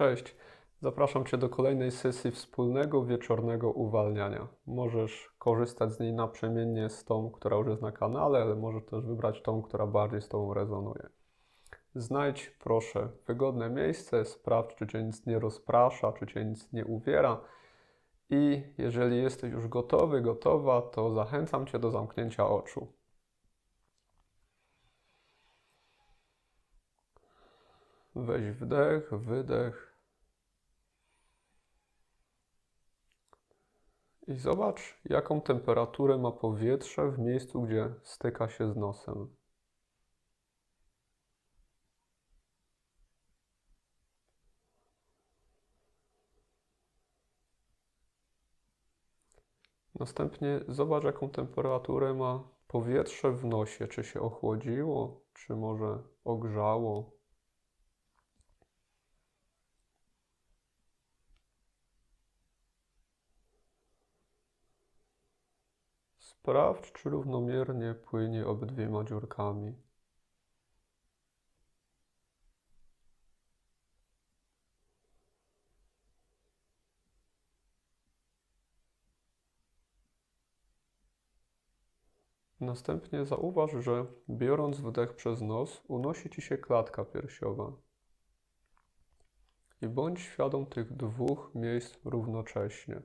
Cześć, zapraszam Cię do kolejnej sesji wspólnego wieczornego uwalniania. Możesz korzystać z niej naprzemiennie z tą, która już jest na kanale, ale możesz też wybrać tą, która bardziej z Tobą rezonuje. Znajdź proszę wygodne miejsce, sprawdź, czy Cię nic nie rozprasza, czy Cię nic nie uwiera. I jeżeli jesteś już gotowy, gotowa, to zachęcam Cię do zamknięcia oczu. Weź wdech, wydech. I zobacz, jaką temperaturę ma powietrze w miejscu, gdzie styka się z nosem. Następnie zobacz, jaką temperaturę ma powietrze w nosie. Czy się ochłodziło, czy może ogrzało. Sprawdź, czy równomiernie płynie obydwiema dziurkami. Następnie zauważ, że biorąc wdech przez nos, unosi ci się klatka piersiowa. I bądź świadom tych dwóch miejsc równocześnie.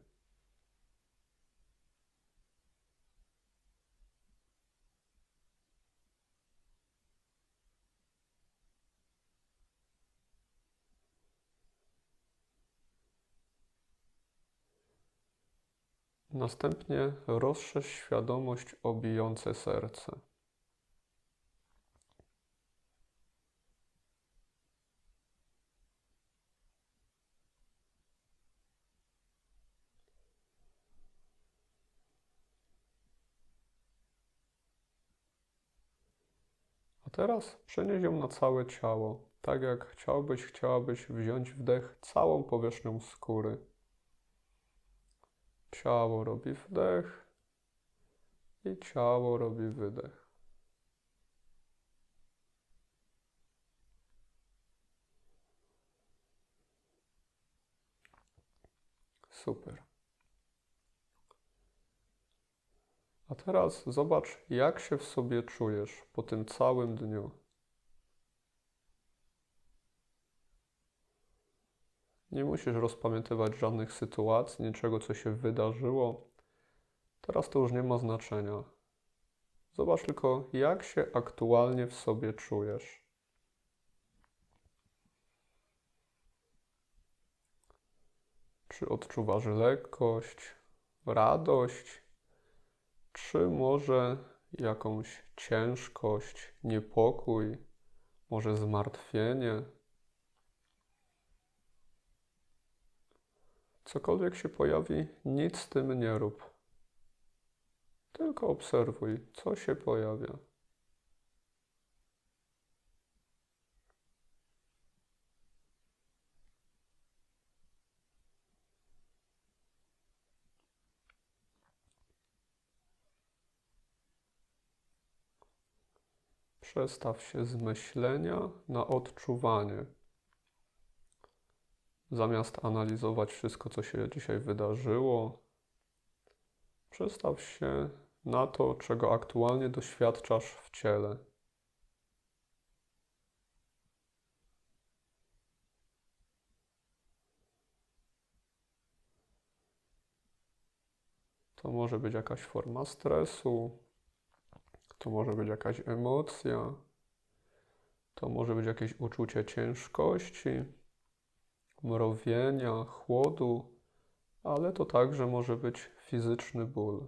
Następnie rozszerz świadomość o bijące serce. A teraz przenieś ją na całe ciało, tak jak chciałbyś, chciałabyś wziąć wdech całą powierzchnią skóry. Ciało robi wdech i ciało robi wydech. Super. A teraz zobacz, jak się w sobie czujesz po tym całym dniu. Nie musisz rozpamiętywać żadnych sytuacji, niczego, co się wydarzyło. Teraz to już nie ma znaczenia. Zobacz tylko, jak się aktualnie w sobie czujesz. Czy odczuwasz lekkość, radość, czy może jakąś ciężkość, niepokój, może zmartwienie? Cokolwiek się pojawi, nic z tym nie rób. Tylko obserwuj, co się pojawia. Przestaw się z myślenia na odczuwanie. Zamiast analizować wszystko, co się dzisiaj wydarzyło, przestaw się na to, czego aktualnie doświadczasz w ciele. To może być jakaś forma stresu, to może być jakaś emocja, to może być jakieś uczucie ciężkości mrowienia, chłodu, ale to także może być fizyczny ból.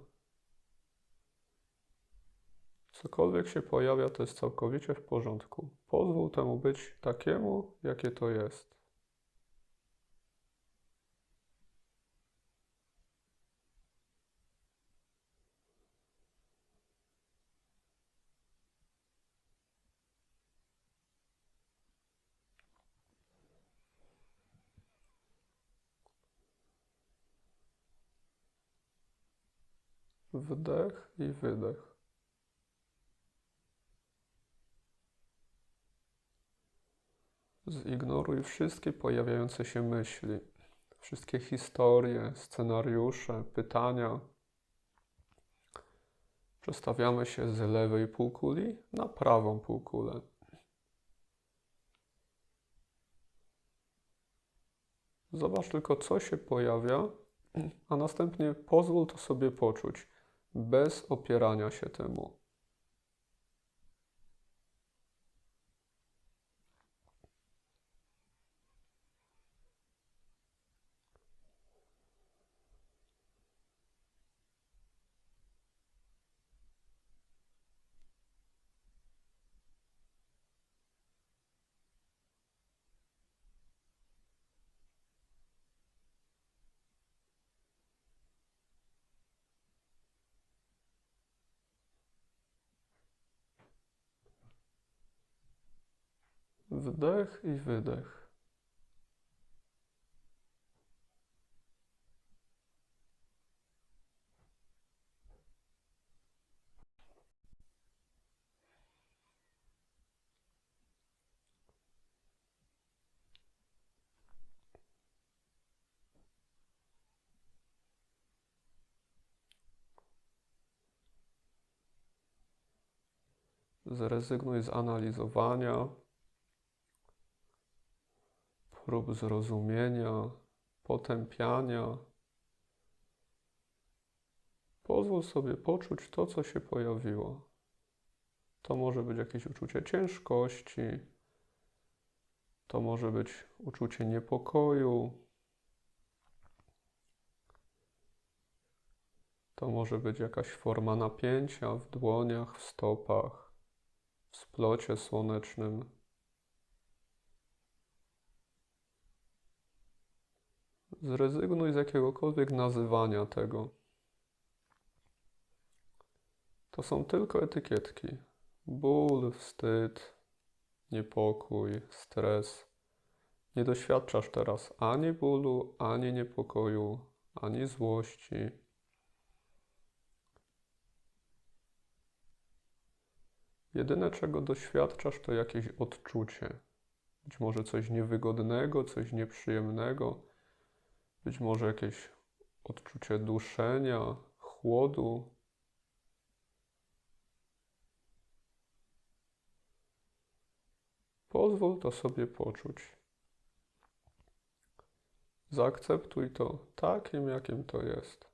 Cokolwiek się pojawia, to jest całkowicie w porządku. Pozwól temu być takiemu, jakie to jest. Wdech i wydech. Zignoruj wszystkie pojawiające się myśli, wszystkie historie, scenariusze, pytania. Przestawiamy się z lewej półkuli na prawą półkulę. Zobacz tylko, co się pojawia, a następnie pozwól to sobie poczuć, bez opierania się temu. Wdech i wydech. Zrezygnuj z analizowania, prób zrozumienia, potępiania. Pozwól sobie poczuć to, co się pojawiło. To może być jakieś uczucie ciężkości, to może być uczucie niepokoju, to może być jakaś forma napięcia w dłoniach, w stopach, w splocie słonecznym. Zrezygnuj z jakiegokolwiek nazywania tego. To są tylko etykietki. Ból, wstyd, niepokój, stres. Nie doświadczasz teraz ani bólu, ani niepokoju, ani złości. Jedyne, czego doświadczasz, to jakieś odczucie. Być może coś niewygodnego, coś nieprzyjemnego być może jakieś odczucie duszenia, chłodu. Pozwól to sobie poczuć. Zaakceptuj to takim, jakim to jest.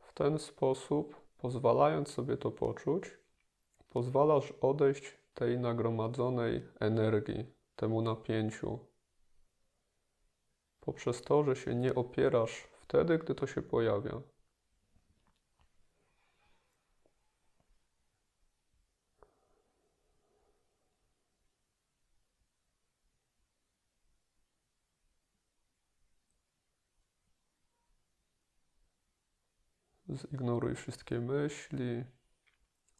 W ten sposób, pozwalając sobie to poczuć, pozwalasz odejść tej nagromadzonej energii, temu napięciu, poprzez to, że się nie opierasz wtedy, gdy to się pojawia. Zignoruj wszystkie myśli,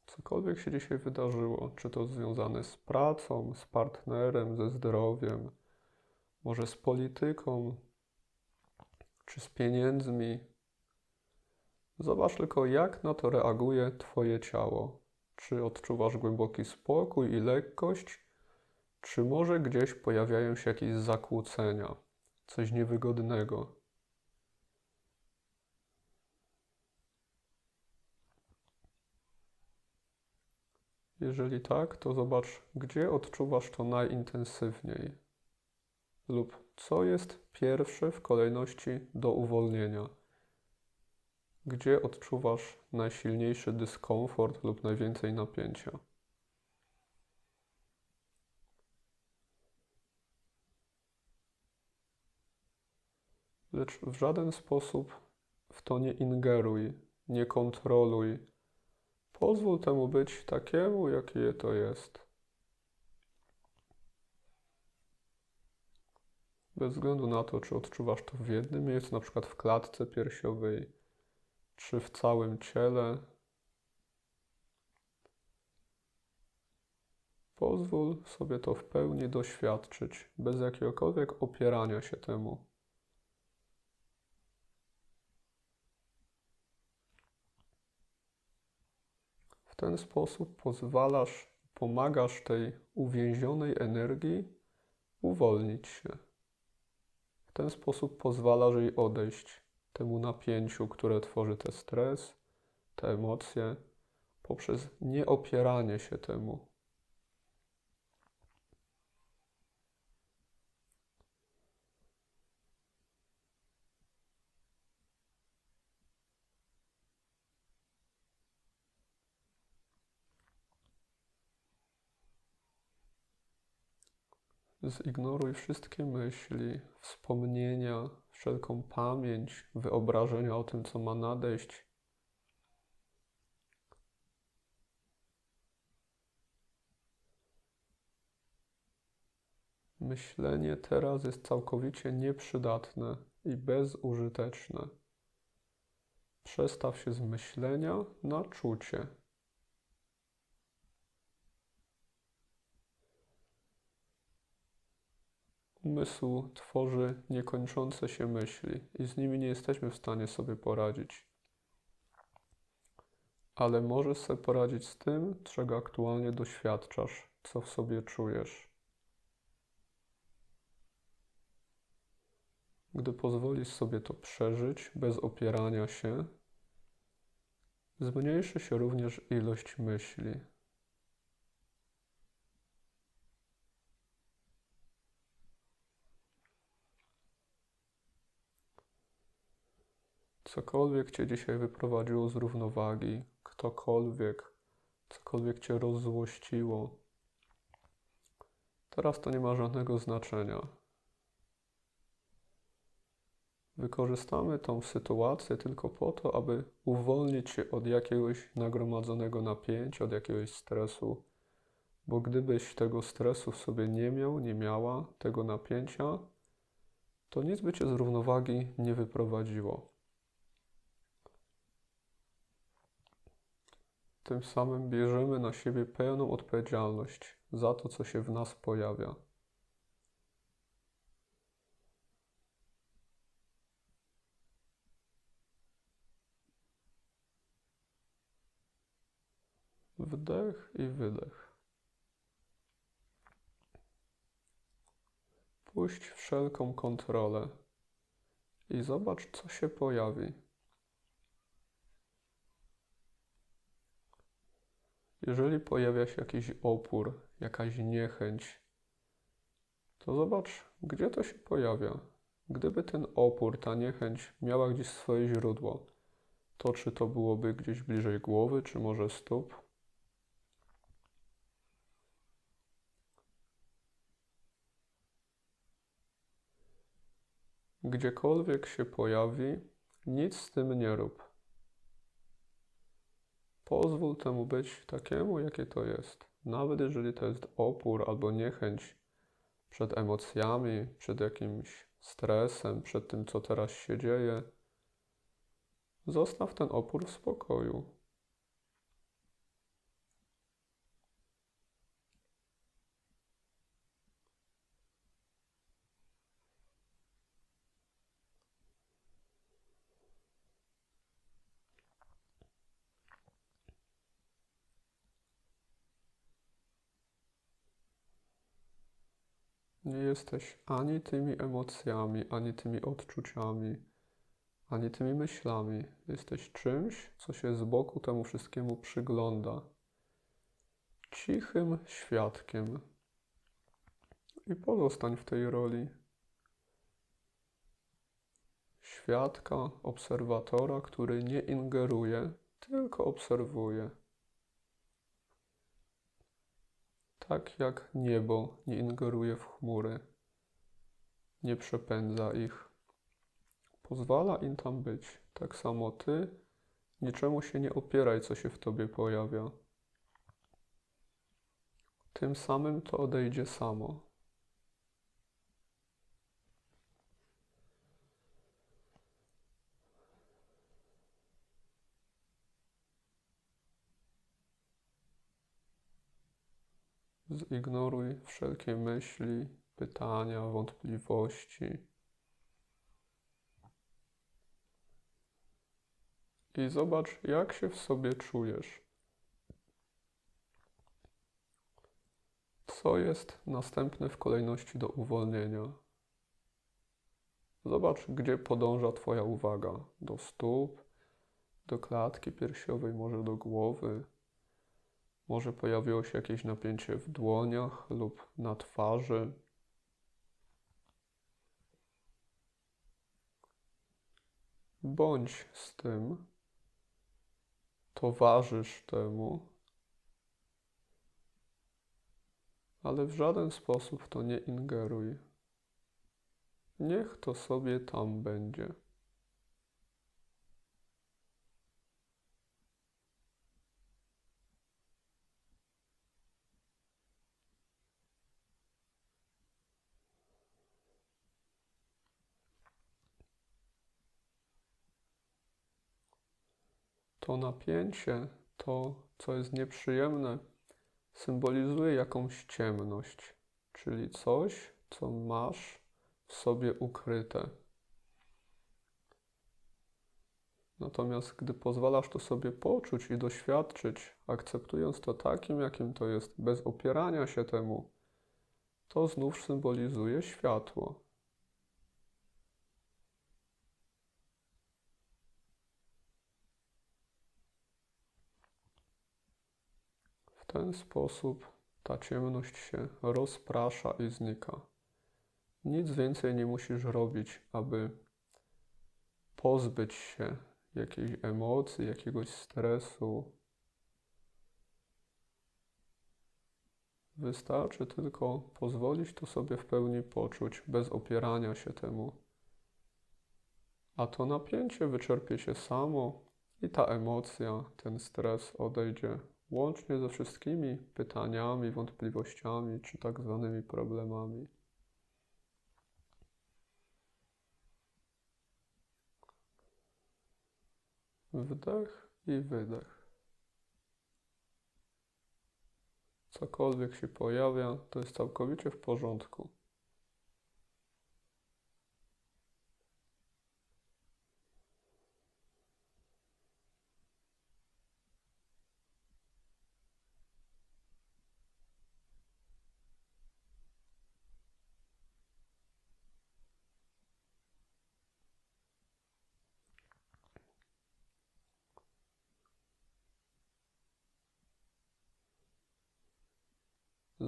cokolwiek się dzisiaj wydarzyło, czy to związane z pracą, z partnerem, ze zdrowiem, może z polityką, czy z pieniędzmi. Zobacz tylko, jak na to reaguje Twoje ciało. Czy odczuwasz głęboki spokój i lekkość, czy może gdzieś pojawiają się jakieś zakłócenia, coś niewygodnego. Jeżeli tak, to zobacz, gdzie odczuwasz to najintensywniej, lub co jest pierwsze w kolejności do uwolnienia. Gdzie odczuwasz najsilniejszy dyskomfort lub najwięcej napięcia. Lecz w żaden sposób w to nie ingeruj, nie kontroluj, Pozwól temu być takiemu, jakie to jest. Bez względu na to, czy odczuwasz to w jednym miejscu, na przykład w klatce piersiowej, czy w całym ciele. Pozwól sobie to w pełni doświadczyć, bez jakiegokolwiek opierania się temu. Ten sposób pozwalasz, pomagasz tej uwięzionej energii uwolnić się. W ten sposób pozwalasz jej odejść temu napięciu, które tworzy ten stres, te emocje, poprzez nieopieranie się temu. Zignoruj wszystkie myśli, wspomnienia, wszelką pamięć, wyobrażenia o tym, co ma nadejść. Myślenie teraz jest całkowicie nieprzydatne i bezużyteczne. Przestaw się z myślenia na czucie. Umysł tworzy niekończące się myśli i z nimi nie jesteśmy w stanie sobie poradzić. Ale możesz sobie poradzić z tym, czego aktualnie doświadczasz, co w sobie czujesz. Gdy pozwolisz sobie to przeżyć bez opierania się, zmniejszy się również ilość myśli. Cokolwiek cię dzisiaj wyprowadziło z równowagi, ktokolwiek, cokolwiek cię rozzłościło, teraz to nie ma żadnego znaczenia. Wykorzystamy tą sytuację tylko po to, aby uwolnić się od jakiegoś nagromadzonego napięcia, od jakiegoś stresu, bo gdybyś tego stresu w sobie nie miał, nie miała, tego napięcia, to nic by cię z równowagi nie wyprowadziło. Tym samym bierzemy na siebie pełną odpowiedzialność za to, co się w nas pojawia. Wdech i wydech. Puść wszelką kontrolę i zobacz, co się pojawi. Jeżeli pojawia się jakiś opór, jakaś niechęć, to zobacz, gdzie to się pojawia. Gdyby ten opór, ta niechęć miała gdzieś swoje źródło, to czy to byłoby gdzieś bliżej głowy, czy może stóp? Gdziekolwiek się pojawi, nic z tym nie rób. Pozwól temu być takiemu, jakie to jest. Nawet jeżeli to jest opór albo niechęć przed emocjami, przed jakimś stresem, przed tym, co teraz się dzieje, zostaw ten opór w spokoju. Nie jesteś ani tymi emocjami, ani tymi odczuciami, ani tymi myślami. Jesteś czymś, co się z boku temu wszystkiemu przygląda. Cichym świadkiem. I pozostań w tej roli. Świadka, obserwatora, który nie ingeruje, tylko obserwuje. Tak jak niebo nie ingeruje w chmury, nie przepędza ich. Pozwala im tam być. Tak samo ty niczemu się nie opieraj, co się w tobie pojawia. Tym samym to odejdzie samo. ignoruj wszelkie myśli, pytania, wątpliwości. I zobacz, jak się w sobie czujesz. Co jest następne w kolejności do uwolnienia? Zobacz, gdzie podąża Twoja uwaga: do stóp, do klatki piersiowej, może do głowy. Może pojawiło się jakieś napięcie w dłoniach lub na twarzy. Bądź z tym, towarzysz temu, ale w żaden sposób to nie ingeruj. Niech to sobie tam będzie. To napięcie, to co jest nieprzyjemne, symbolizuje jakąś ciemność, czyli coś, co masz w sobie ukryte. Natomiast gdy pozwalasz to sobie poczuć i doświadczyć, akceptując to takim, jakim to jest, bez opierania się temu, to znów symbolizuje światło. Ten sposób ta ciemność się rozprasza i znika. Nic więcej nie musisz robić, aby pozbyć się jakiejś emocji, jakiegoś stresu. Wystarczy tylko pozwolić to sobie w pełni poczuć, bez opierania się temu. A to napięcie wyczerpie się samo i ta emocja, ten stres odejdzie łącznie ze wszystkimi pytaniami, wątpliwościami czy tak zwanymi problemami. Wdech i wydech. Cokolwiek się pojawia, to jest całkowicie w porządku.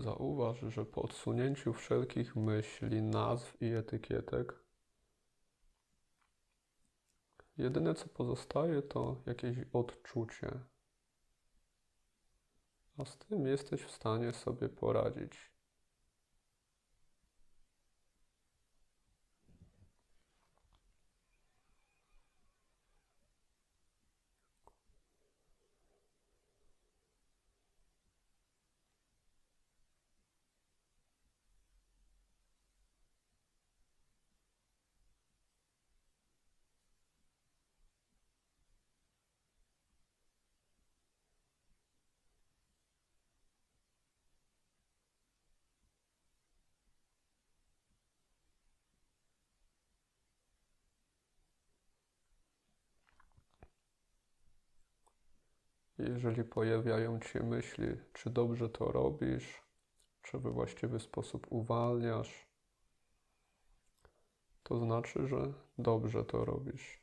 Zauważ, że po odsunięciu wszelkich myśli, nazw i etykietek, jedyne co pozostaje to jakieś odczucie. A z tym jesteś w stanie sobie poradzić. Jeżeli pojawiają się myśli, czy dobrze to robisz, czy we właściwy sposób uwalniasz, to znaczy, że dobrze to robisz.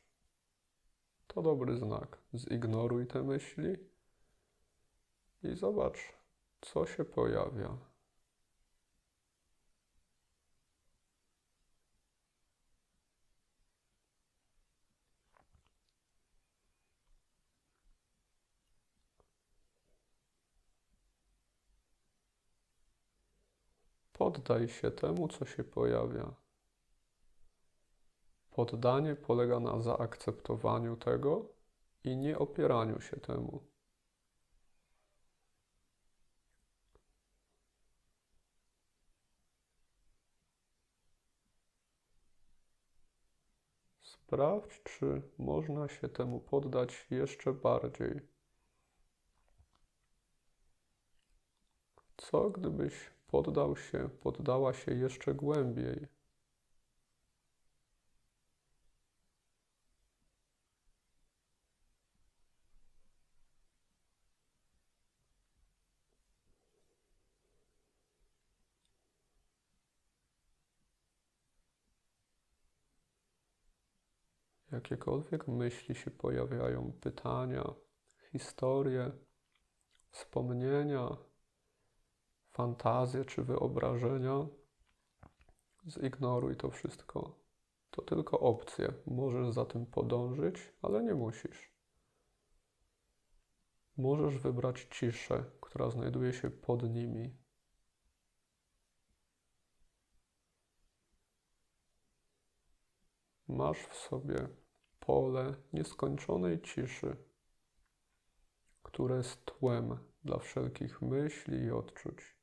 To dobry znak. Zignoruj te myśli i zobacz, co się pojawia. Poddaj się temu, co się pojawia. Poddanie polega na zaakceptowaniu tego i nie opieraniu się temu. Sprawdź, czy można się temu poddać jeszcze bardziej. Co gdybyś poddał się, poddała się jeszcze głębiej. Jakiekolwiek myśli się pojawiają, pytania, historie, wspomnienia, fantazje czy wyobrażenia, zignoruj to wszystko. To tylko opcje. Możesz za tym podążyć, ale nie musisz. Możesz wybrać ciszę, która znajduje się pod nimi. Masz w sobie pole nieskończonej ciszy, które jest tłem dla wszelkich myśli i odczuć.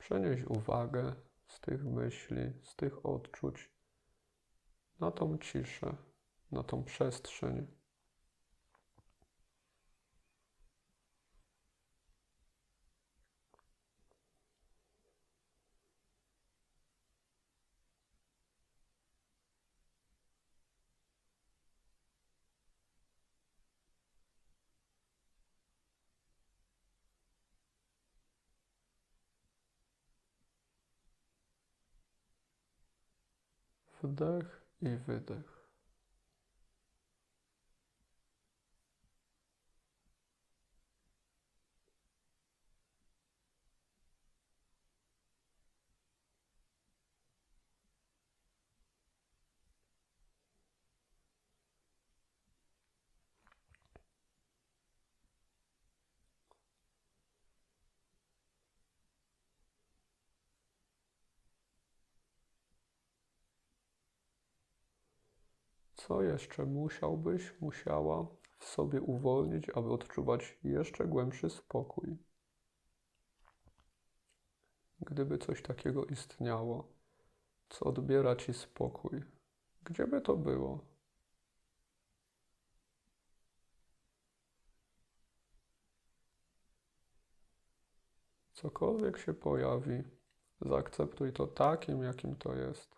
Przenieś uwagę z tych myśli, z tych odczuć na tą ciszę, na tą przestrzeń. Wdech i wydech. Co jeszcze musiałbyś, musiała w sobie uwolnić, aby odczuwać jeszcze głębszy spokój? Gdyby coś takiego istniało, co odbiera ci spokój, gdzie by to było? Cokolwiek się pojawi, zaakceptuj to takim, jakim to jest.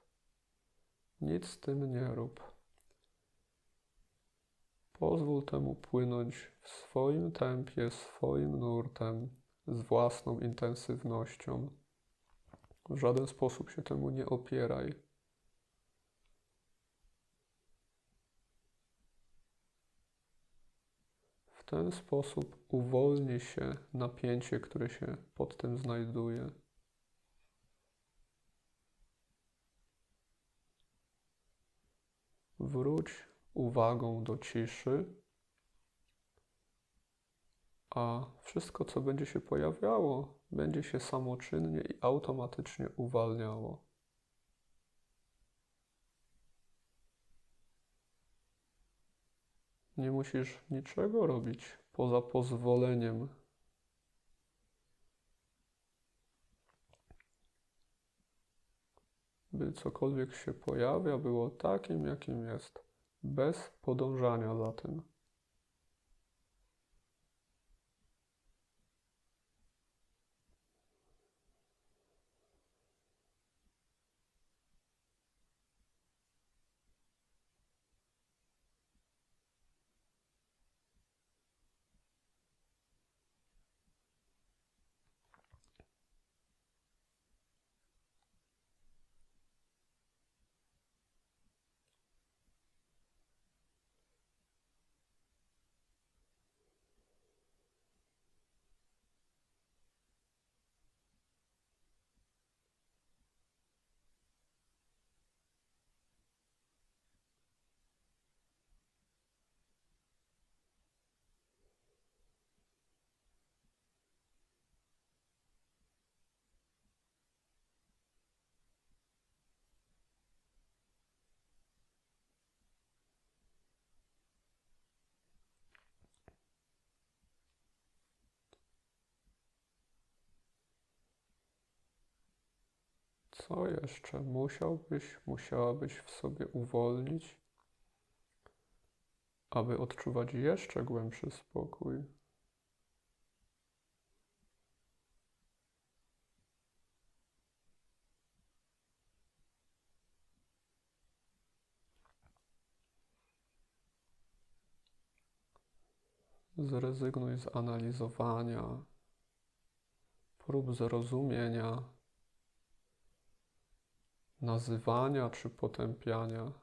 Nic z tym nie rób. Pozwól temu płynąć w swoim tempie, swoim nurtem, z własną intensywnością. W żaden sposób się temu nie opieraj. W ten sposób uwolni się napięcie, które się pod tym znajduje. Wróć uwagą do ciszy, a wszystko, co będzie się pojawiało, będzie się samoczynnie i automatycznie uwalniało. Nie musisz niczego robić poza pozwoleniem. By cokolwiek się pojawia, było takim, jakim jest, bez podążania za tym. Co jeszcze musiałbyś, musiałabyś w sobie uwolnić, aby odczuwać jeszcze głębszy spokój? Zrezygnuj z analizowania, prób zrozumienia nazywania czy potępiania.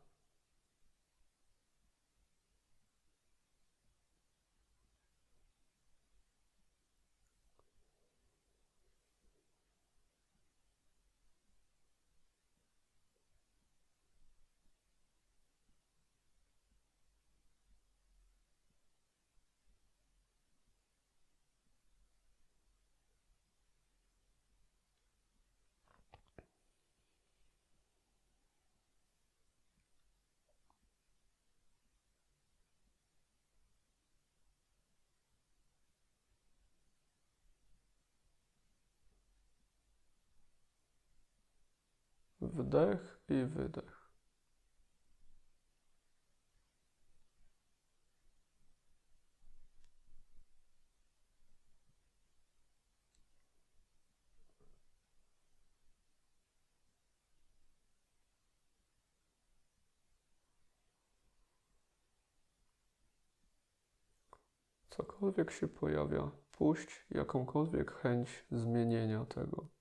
Wdech i wydech. Cokolwiek się pojawia, puść jakąkolwiek chęć zmienienia tego.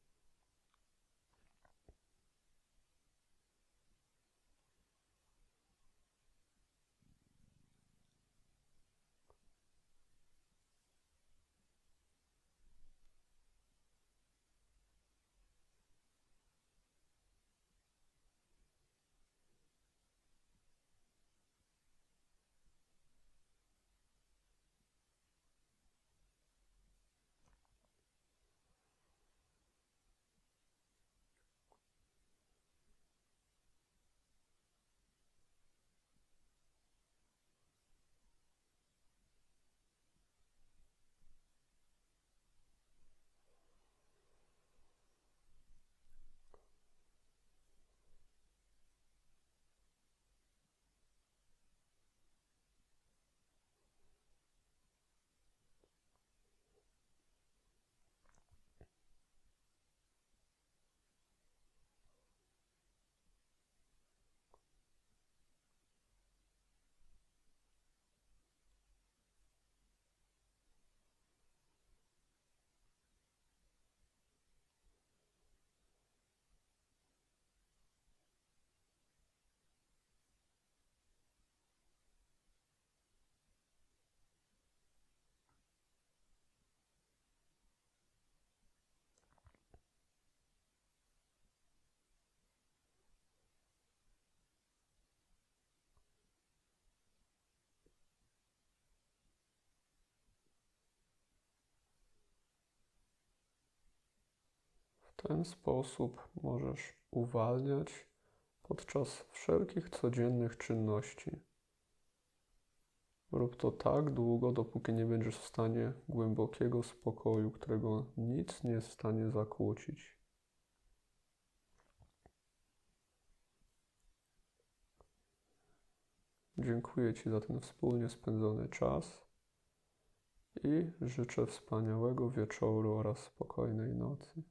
Ten sposób możesz uwalniać podczas wszelkich codziennych czynności. Rób to tak długo, dopóki nie będziesz w stanie głębokiego spokoju, którego nic nie jest w stanie zakłócić. Dziękuję Ci za ten wspólnie spędzony czas i życzę wspaniałego wieczoru oraz spokojnej nocy.